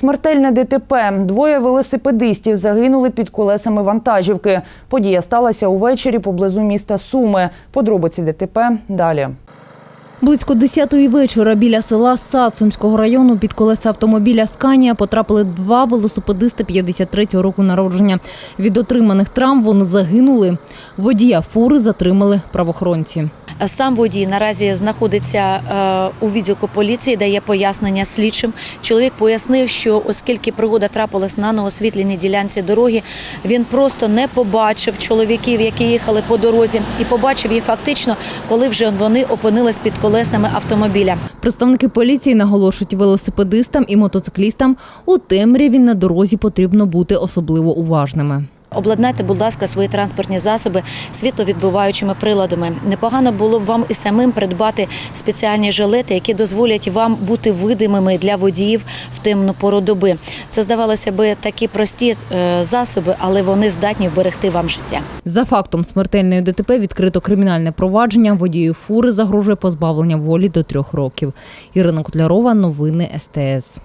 Смертельне ДТП. Двоє велосипедистів загинули під колесами вантажівки. Подія сталася увечері поблизу міста Суми. Подробиці ДТП далі. Близько 10-ї вечора біля села Сад Сумського району під колеса автомобіля «Сканія» потрапили два велосипедисти 53-го року народження. Від отриманих травм вони загинули. Водія фури затримали правоохоронці. Сам водій наразі знаходиться е, у відділку поліції, дає пояснення слідчим. Чоловік пояснив, що оскільки пригода трапилась на новосвітленій ділянці дороги, він просто не побачив чоловіків, які їхали по дорозі, і побачив їх фактично, коли вже вони опинились під колесами автомобіля. Представники поліції наголошують велосипедистам і мотоциклістам у темряві на дорозі потрібно бути особливо уважними. Обладнайте, будь ласка, свої транспортні засоби світловідбиваючими приладами. Непогано було б вам і самим придбати спеціальні жилети, які дозволять вам бути видимими для водіїв в темну пору доби. Це здавалося би такі прості е, засоби, але вони здатні вберегти вам життя. За фактом смертельної ДТП відкрито кримінальне провадження. Водію фури загрожує позбавлення волі до трьох років. Ірина Котлярова, новини СТС.